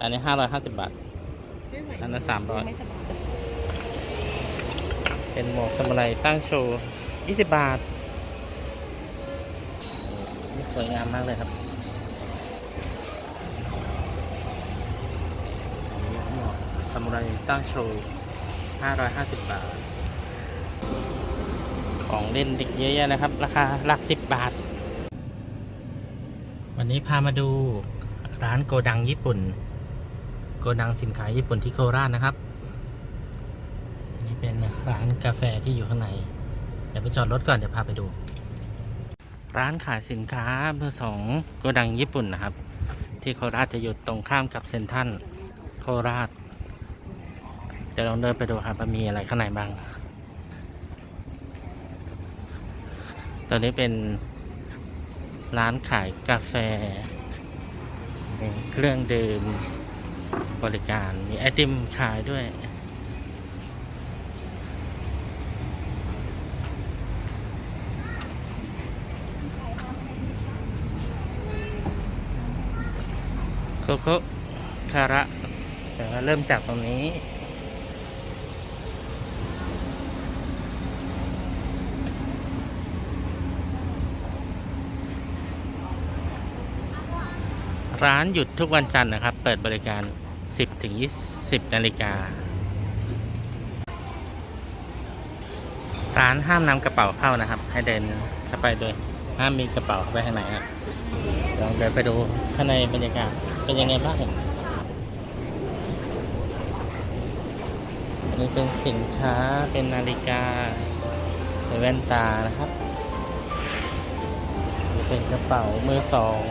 อันนี้ห้าร้อยห้าสิบบาท อันละ300ไม่สบายเป็นหมวกสมุไรตั้งโชว์ยี่สิบบาทนี่สวยงามมากเลยครับหมวกสมุไรตั้งโชว์ห้าร้อยห้าสิบบาท ของเล่นเด็กเยอะแยะนะครับ ราคาหลักสิบบาท วันนี้พามาดูร้านโกดังญี่ปุ่น โกดังสินค้าญี่ปุ่นที่โคราชนะครับ นี่เป็นร้านกาแฟที่อยู่ข้างใน เดี๋ยวไปจอดรถก่อนเดี๋ยวพาไปดู ร้านขายสินค้าเบอร์สองโกดังญี่ปุ่นนะครับ ที่โคราชจะอยู่ตรงข้ามกับเซ็นทรัลโคราช เดี๋ยวลองเดินไปดูครับว่ามีอะไรข้างในบ้าง ตอนนี้เป็นร้านขายกาแฟ เครื่องดื่ม บริการมีไอติมขายด้วย โคโค่คาระเดี๋ยวเริ่มจากตรงนี้ร้านหยุดทุกวันจันทร์นะครับ เปิดบริการ 10ถึง20นาฬิกา ร้านห้ามนำกระเป๋าเข้านะครับ ให้เดินเข้าไปโดยห้ามมีกระเป๋าเข้าไปข้างในอะลองเดินไปดูข้างในบรรยากาศเป็นยังไงบ้างอันนี้เป็นสินค้าเป็นนาฬิกาเป็นแว่นตานะครับ เป็นกระเป๋ามือสอง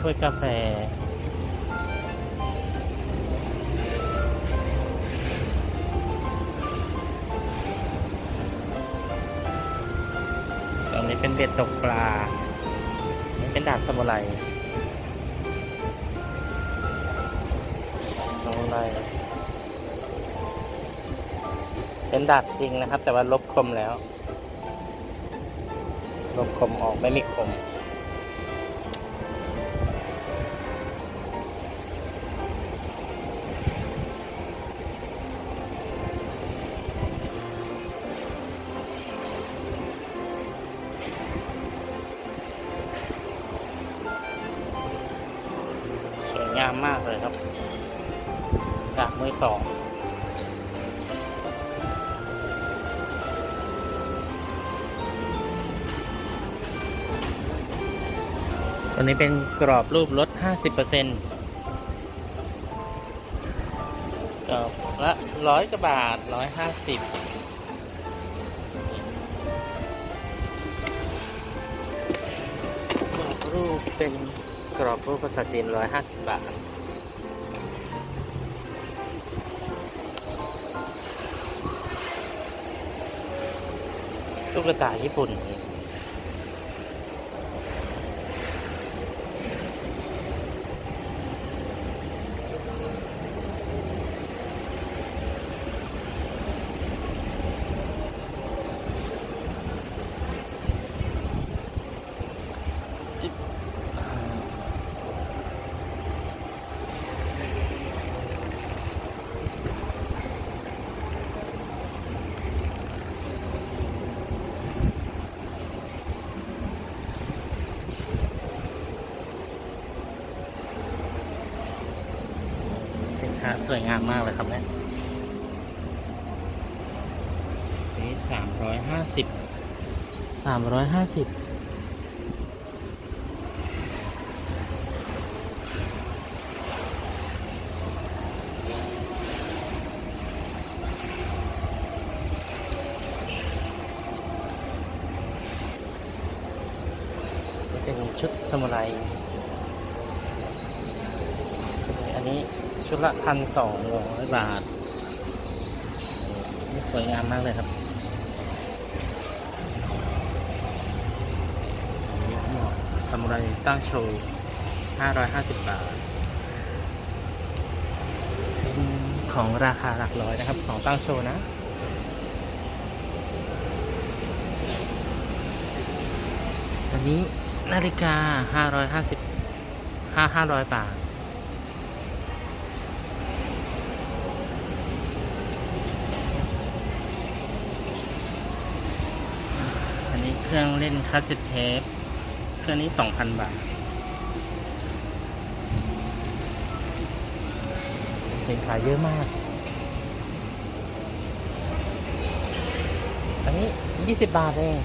ถ้วยกาแฟ ตรงนี้เป็นเบ็ดตกปลา เป็นดาบสมุไรสมุไรเป็นดาบจริงนะครับ แต่ว่าลบคมแล้ว ลบคมออกไม่มีคม ดาบมือสองตัวนี้เป็นกรอบรูปลด 50%กรอบละร้อยกว่าบาทร้อยห้าสิบกรอบรูปเป็นกรอบรูปภาษาจีนร้อยห้าสิบบาท ตุ๊กตาญี่ปุ่น สินค้าสวยงามมากเลยครับเนี่ยนี่สามร้อยห้าสิบสามร้อยห้าสิบเป็นชุดสมุไร อันนี้ ชุดละพันสองร้อยบาทนี่สวยงามมากเลยครับอันนี้หมวกซามูไรตั้งโชว์ห้าร้อยห้าสิบบาทของราคาหลักร้อยนะครับ ของตั้งโชว์นะอันนี้นาฬิกาห้าร้อยห้าสิบห้าห้าร้อยบาท อันนี้ เครื่องเล่นคาสเซ็ตเทปเครื่องนี้สองพันบาทสินค้าเยอะมาก อันนี้ยี่สิบบาทเอง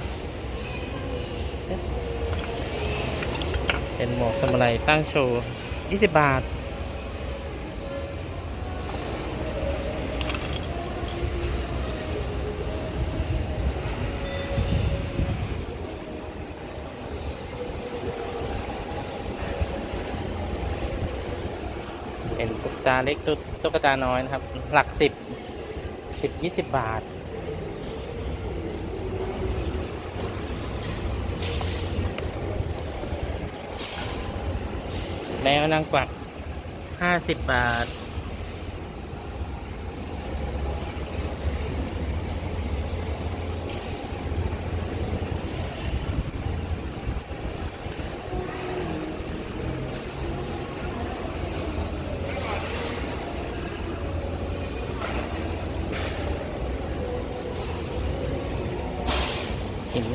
เป็นหมวกสมุไรตั้งโชว์ยี่สิบบาท เป็นตุ๊กตาเล็กตุ๊กตุ๊กตาน้อยนะครับ หลักสิบสิบยี่สิบบาทแมวนางกวักห้าสิบบาท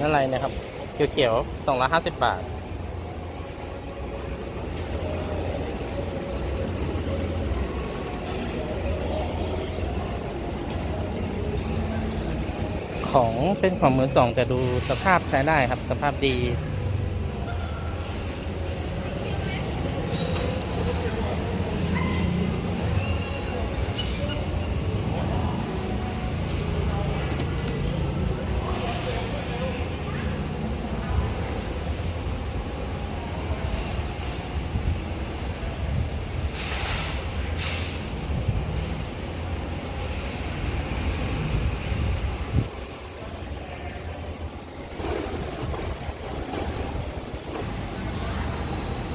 อะไรนะครับ เขียวๆสองร้อยห้าสิบบาท ของเป็นของมือสองแต่ดูสภาพใช้ได้ครับ สภาพดี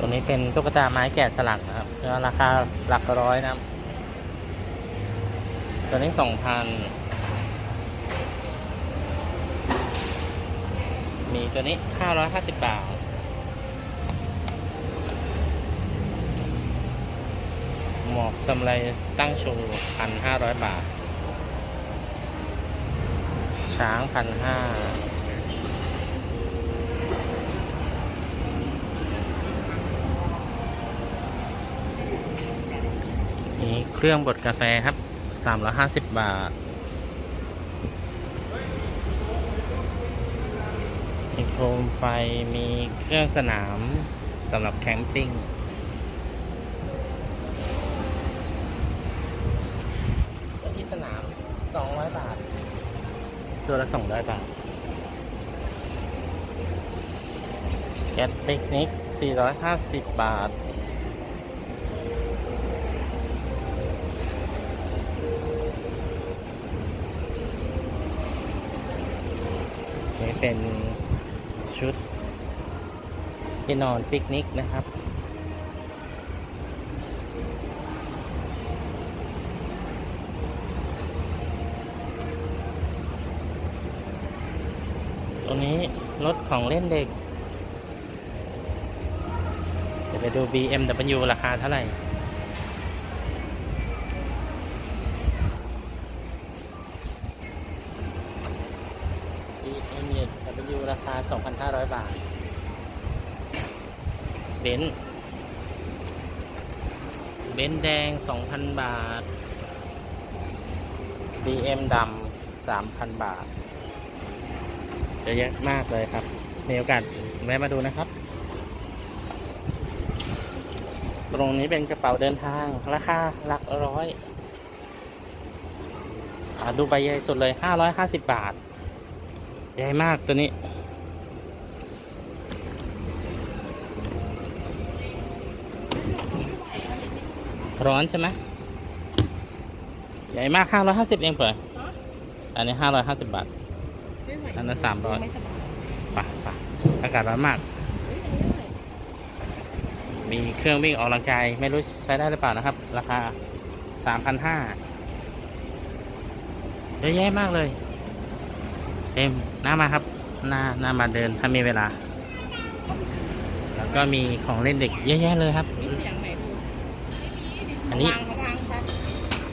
ตรงนี้เป็นตุ๊กตาไม้แกะสลักนะครับแล้วราคาหลักร้อยนะครับ ตัวนี้สองพัน มีตัวนี้ห้าร้อยห้าสิบบาท หมอกสำไรตั้งโชว์พันห้าร้อยบาท ช้างพันห้า นี่เครื่องบดกาแฟครับ350บาท มีโคมไฟ มีเครื่องสนามสำหรับแคมปิ้งเก้าอี้สนาม200บาท ตัวละ200บาท แก๊สปิกนิก450บาท เป็นชุดที่นอนปิกนิกนะครับ ตรงนี้รถของเล่นเด็กเดี๋ยวไปดู BMW ราคาเท่าไหร่ BMW ราคา 2,500 บาท เบนเบนแดง 2,000 บาท BM ดำ 3,000 บาทเยอะแยะมากเลยครับ มีโอกาสแวะมาดูนะครับ ตรงนี้เป็นกระเป๋าเดินทาง ราคาหลักร้อยอดูใบใหญ่สุดเลย 550 บาท ใหญ่มากตัวนี้ ร้อนใช่ไหมใหญ่มากห้าร้อยห้าสิบเองเปิดอันนี้ห้าร้อยห้าสิบบาท อันนั้น300ไม่สบายป่ะป่ะอากาศร้อนมาก มีเครื่องวิ่งออกกำลังกายไม่รู้ใช้ได้หรือเปล่านะครับ ราคาสามพันห้าเยอะแยะมากเลย เต็มหน้ามาครับหน้าหน้ามาเดินถ้ามีเวลา แล้วก็มีของเล่นเด็กเยอะแยะเลยครับ มีเสียงไหมดู อันนี้ วางวางครับ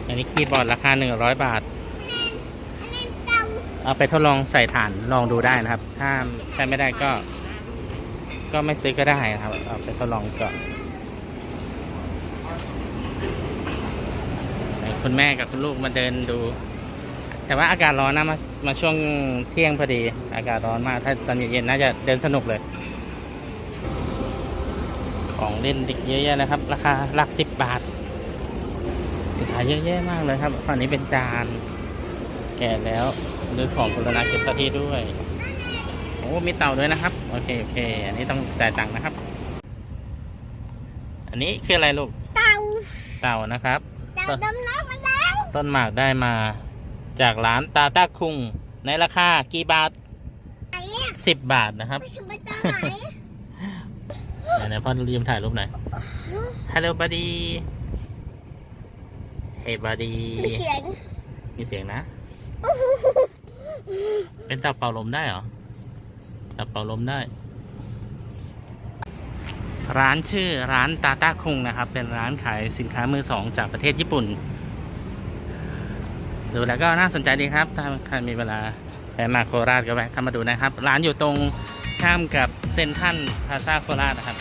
อันนี้คีย์บอร์ดราคา 100 บาท เอาไปทดลองใส่ฐานลองดูได้นะครับ ถ้าใช้ไม่ได้ก็ ก็ไม่ซื้อก็ได้นะครับ เอาไปทดลองก่อนคุณแม่กับคุณลูกมาเดินดู แต่ว่าอากาศร้อนนะมามาช่วงเที่ยงพอดี อากาศร้อนมาก ถ้าตอนเย็นๆน่าจะเดินสนุกเลย ของเล่นเด็กเยอะแยะนะครับ ราคาหลักสิบบาท สินค้าเยอะแยะมากเลยครับฝั่งนี้เป็นจาน แก่แล้วหรือของกรุณาเก็บเท่าที่ด้วย โอ้มีเต่าด้วยนะครับ โอเคโอเค อันนี้ต้องจ่ายตังค์นะครับ อันนี้คืออะไรลูก เต่าเต่านะครับ เต่าดำน้ำมาแล้ว ต้นหมากได้มาจากร้านตาต้าคุงในราคากี่บาทไหนอะสิบบาทนะครับไม่ถึงไปตอนไหนไหนๆพ่อรีมถ่ายรูปหน่อยฮัลโหลบัดดี้ เฮ้บัดดี้มีเสียงมีเสียงนะ เป็นเต่าเป่าลมได้เหรอเต่าเป่าลมได้ ร้านชื่อร้านตาต้าคุงนะครับ เป็นร้านขายสินค้ามือสองจากประเทศญี่ปุ่น ดูแล้วก็น่าสนใจดีครับ ถ้าใครมีเวลาไปมาโคราชก็แวะเข้ามาดูนะครับ ร้านอยู่ตรงข้ามกับเซนทรันพลาซาโคราชนะครับ